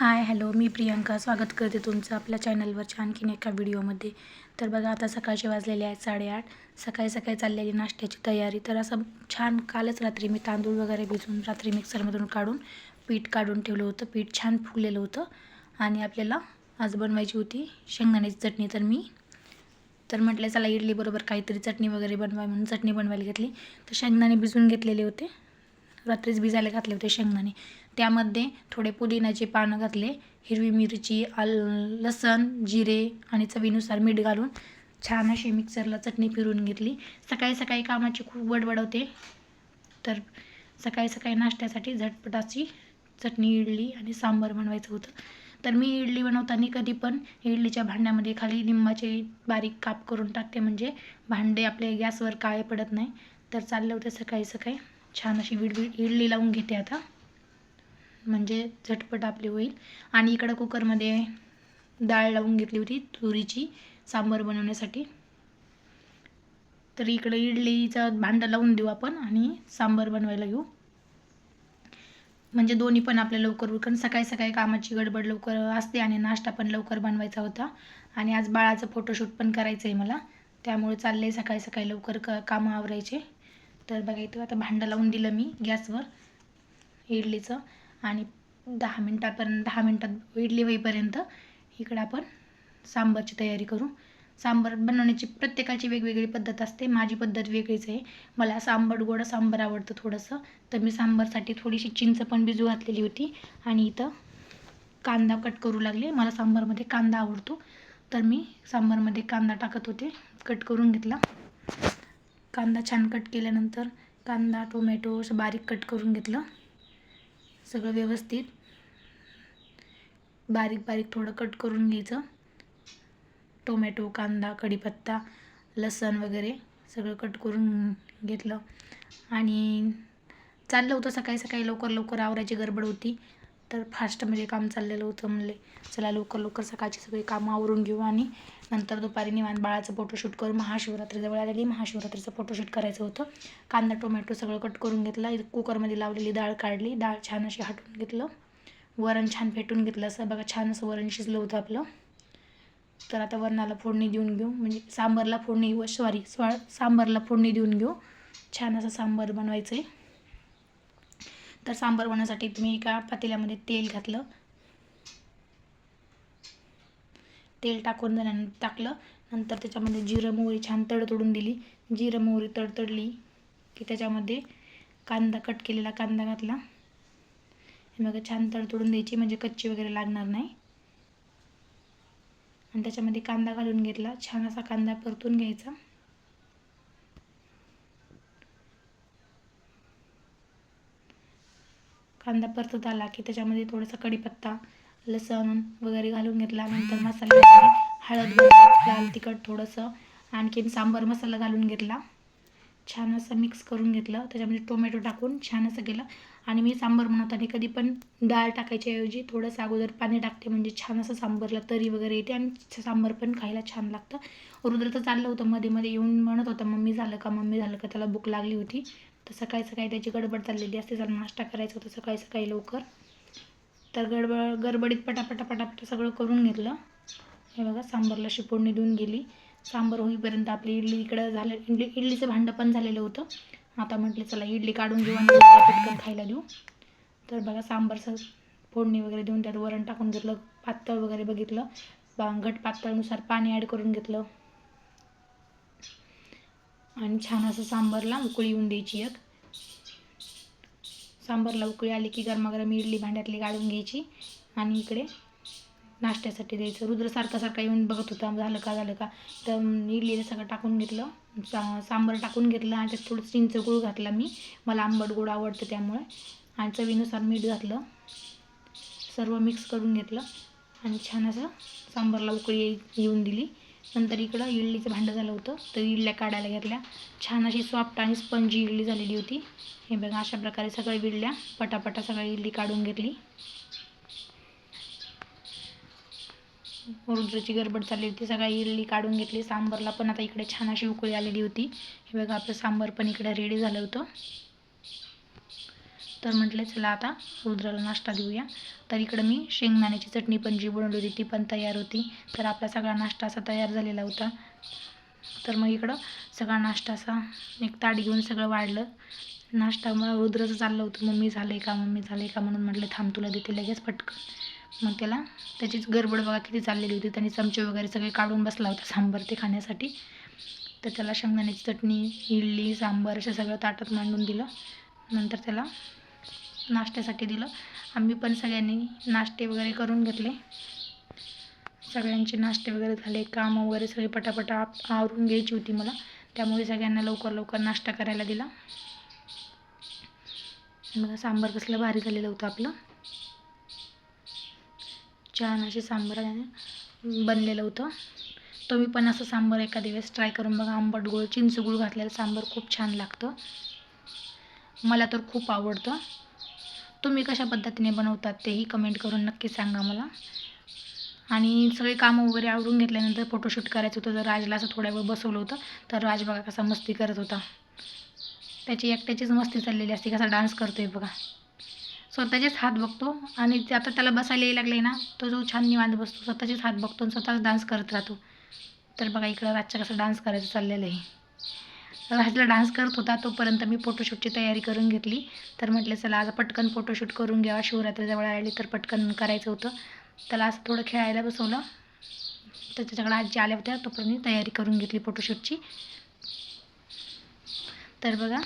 Hi hello मी प्रियंका. स्वागत करते तुमचं आपल्या चॅनलवरच्या आणखीन एका व्हिडिओमध्ये. तर बघा आता सकाळचे वाजलेले आहेत साडेआठ. सकाळी सकाळी चाललेली नाश्त्याची तयारी. तर असं छान कालच रात्री मी तांदूळ वगैरे भिजून रात्री मिक्सरमधून काढून पीठ काढून ठेवलं होतं. पीठ छान फुगलेलं होतं. आणि आपल्याला आज बनवायची होती शेंगदाण्याची चटणी. तर मी तर म्हटलं चला इडलीबरोबर काहीतरी चटणी वगैरे बनवाय म्हणून चटणी बनवायला घेतली. तर शेंगदाणे भिजून घेतलेले होते. रात्रीच भिजायला घातले होते शेंगदाणे. त्यामध्ये थोडे पुदिन्याचे पानं घातले हिरवी मिरची आल लसण जिरे आणि चवीनुसार मीठ घालून छान अशी मिक्सरला चटणी फिरून घेतली. सकाळी सकाळी कामाची खूप बडबड होते. तर सकाळी सकाळी नाश्त्यासाठी झटपटाची चटणी इडली आणि सांबार बनवायचं होतं. तर मी इडली बनवताना कधी पण इडलीच्या भांड्यामध्ये खाली लिंबाचे बारीक काप करून टाकते. म्हणजे भांडे आपले गॅसवर काळे पडत नाही. तर चालले होते सकाळी सकाळी. छान अशी विड इडली लावून घेते आता. म्हणजे झटपट आपली होईल. आणि इकडं कुकरमध्ये डाळ लावून घेतली होती तुरीची सांबार बनवण्यासाठी. तर इकडे इडलीचं भांडं लावून देऊ आपण आणि सांबार बनवायला घेऊ. म्हणजे दोन्ही पण आपल्या लवकर कारण सकाळी सकाळी कामाची गडबड लवकर असते आणि नाश्ता पण लवकर बनवायचा होता. आणि आज बाळाचं फोटोशूट पण करायचं आहे मला त्यामुळे चालले सकाळी सकाळी लवकर क कामं आवरायचे. तर बघा इथं आता भांडं लावून दिलं मी गॅसवर इडलीचं. आणि दहा मिनटापर्यंत दहा मिनटात इडली होईपर्यंत इकडं आपण सांबारची तयारी करू. सांबार बनवण्याची प्रत्येकाची वेगवेगळी पद्धत असते. माझी पद्धत वेगळीच आहे. मला सांबर गोड सांबर आवडतं थोडंसं. तर मी सांबारसाठी थोडीशी चिंच पण भिजू घातलेली होती आणि इथं कांदा कट करू लागले. मला सांबारमध्ये कांदा आवडतो. तर मी सांबारमध्ये कांदा टाकत होते. कट करून घेतला. कांदा छान कट केल्यानंतर कांदा टोमॅटो असं बारीक कट करून घेतलं. सगळं व्यवस्थित. बारीक बारीक थोडं कट करून घ्यायचं. टोमॅटो कांदा कढीपत्ता लसण वगैरे सगळं कट करून घेतलं. आणि चाललं होतं सकाळी सकाळी लवकर लवकर आवरायची गडबड होती. तर फास्टमध्ये म्हणजे काम चाललेलं होतं म्हणले. चला लवकर लवकर सकाळची सगळी कामं आवरून घेऊ आणि नंतर दुपारी निवांत बाळाचं फोटोशूट करून महाशिवरात्री जवळ आलेली. महाशिवरात्रीचं फोटोशूट करायचं होतं. कांदा टोमॅटो सगळं कट करून घेतला. कुकरमध्ये लावलेली डाळ काढली. डाळ छान अशी हटवून घेतलं. वरण छान फेटून घेतलं. असं बघा छान असं वरण शिजलं होतं आपलं. तर आता वरणाला फोडणी देऊन घेऊ. म्हणजे सांबारला फोडणी व सॉरी स्वा सांबारला फोडणी देऊन घेऊ. छान असं सांबार बनवायचं आहे तर सांबार बनवण्यासाठी तुम्ही एका पातेल्यामध्ये तेल घातलं. तेल टाकून झाल्यानंतर टाकलं. नंतर त्याच्यामध्ये जिरं मोहरी छान तडतडून दिली. जिरं मोहरी तडतडली की त्याच्यामध्ये कांदा कट केलेला कांदा घातला. मग छान तडतडून द्यायची म्हणजे कच्ची वगैरे लागणार नाही. आणि त्याच्यामध्ये कांदा घालून घेतला. छान असा कांदा परतून घ्यायचा. कांदा परतत आला की त्याच्यामध्ये थोडासा कढीपत्ता लसण वगैरे घालून घेतला. नंतर मसाला हळद लाल तिखट थोडंसं आणखीन सांबार मसाला घालून घेतला. छान असं मिक्स करून घेतलं. त्याच्यामध्ये टोमॅटो टाकून छान असं केलं. आणि मी सांबार बनवताना कधी पण डाळ टाकायच्याऐवजी थोडंसं अगोदर पाणी टाकते. म्हणजे छान असं सांबारला तरी वगैरे येते आणि सांबार पण खायला छान लागतं. रुद्र तर चाललं होतं मध्ये मध्ये येऊन म्हणत होतं मम्मी झालं का? मम्मी झालं का? त्याला भूक लागली होती. तर सकाळी सकाळी त्याची गडबड चाललेली असते. जर नाश्ता करायचा होता सकाळी सकाळी लवकर. तर गडबड गडबडीत पटापटा पटापटा सगळं करून घेतलं. हे बघा सांबारला शिपोडणी देऊन गेली. सांबार होईपर्यंत आपली इडली इकडं झालं इडली इडलीचं भांडं पण झालेलं होतं. आता म्हटलं चला इडली काढून घेऊ आणि पटकन खायला देऊ. तर बघा सांबारचं फोडणी वगैरे देऊन त्यात वरण टाकून घेतलं पातळ वगैरे बघितलं. घट पातळनुसार पाणी ॲड करून घेतलं. आणि छान असं सांबारला उकळी येऊन द्यायची एक. सांबारला उकळी आली की गरमागरम इडली भांड्यातली गाळून घ्यायची आणि इकडे नाश्त्यासाठी द्यायचं. रुद्र येऊन बघत होता झालं का झालं का? तर इडलीला सगळं टाकून घेतलं. सा सांबार टाकून घेतलं आणि त्यात थोडं चिंच गुळ घातला मी. मला आंबट गोड आवडतं त्यामुळे. आणि चवीनुसार मीठ घातलं. सर्व मिक्स करून घेतलं. आणि छान असं सांबारला उकळी येऊन दिली. नंतर इकडं इडलीचं भांडं झालं होतं. तर इडल्या काढायला घेतल्या. छान अशी सॉफ्ट आणि स्पंजी इडली झालेली होती. हे बघा अशा प्रकारे सगळ्या इडल्या पटापटा सगळी इडली काढून घेतली. रुद्राची गडबड चालली होती सगळी इडली काढून घेतली. सांबारला पण आता इकडे छान अशी उकळी आलेली होती. हे बघा आपलं सांबार पण इकडे रेडी झालं होतं. तर म्हटलं चला आता रुद्राला नाश्ता देऊया. तर इकडं मी शेंगदाण्याची चटणी पण जी बनवली होती ती पण तयार होती. तर आपला सगळा नाश्ता असा तयार झालेला होता. तर मग इकडं सगळा नाश्ता असा एक ताट घेऊन सगळं वाढलं. नाश्ता मग रुद्रचं चाललं होतं. मम्मी झालं का? मम्मी झालं का? म्हणून म्हटलं थांब तुला देते लगेच पटकन. मग त्याला त्याचीच गडबड बघा किती चाललेली होती. त्यांनी चमचे वगैरे सगळे काढून बसला होता सांबर ते खाण्यासाठी. तर त्याला शेंगदाण्याची चटणी इडली सांबार असं सगळं ताटात मांडून दिलं. नंतर त्याला नाश्त्यासाठी दिलं. आम्ही पण सगळ्यांनी नाश्ते वगैरे करून घेतले. सगळ्यांचे नाश्ते वगैरे झाले काम वगैरे सगळे पटापटा आप- आवरून घ्यायची होती मला. त्यामुळे सगळ्यांना लवकर लवकर नाश्ता करायला दिला. बघा सांबार कसलं भारी झालेलं होतं आपलं. छान असे सांबार बनलेलं होतं. तुम्ही पण असं सांबार एका दिवस ट्राय करून बघा. आंबट गुळ चिंच गुळ घातलेलं सांबार खूप छान लागतं. मला तर खूप आवडतं. तुम्ही कशा पद्धतीने बनवतात तेही कमेंट करून नक्की सांगा मला आणि सगळे कामं वगैरे आवरून घेतल्यानंतर फोटोशूट करायचं होतं तर राजला असं थोड्या वेळ बसवलं होतं तर राज बघा कसा मस्ती करत होता. त्याची एकट्याचीच मस्ती चाललेली असते कसा डान्स करतोय बघा. स्वतःचेच हात बघतो आणि ते आता त्याला बसायला यायला लागले ना तो जो छान निवांत बसतो स्वतःचेच हात बघतो आणि स्वतःच डान्स करत राहतो. तर बघा इकडं राजच्या कसं डान्स करायचं चाललेलं आहे. राजला डान्स करत होता तोपर्यंत मी फोटोशूटची तयारी करून घेतली. तर म्हटलं चला आज पटकन फोटोशूट करून घ्यावा. शिवरात्री जवळ आली तर पटकन करायचं होतं. त्याला असं थोडं खेळायला बसवलं. तर त्याच्याकडे आजी आल्या होत्या तोपर्यंत मी तयारी करून घेतली फोटोशूटची तर बघा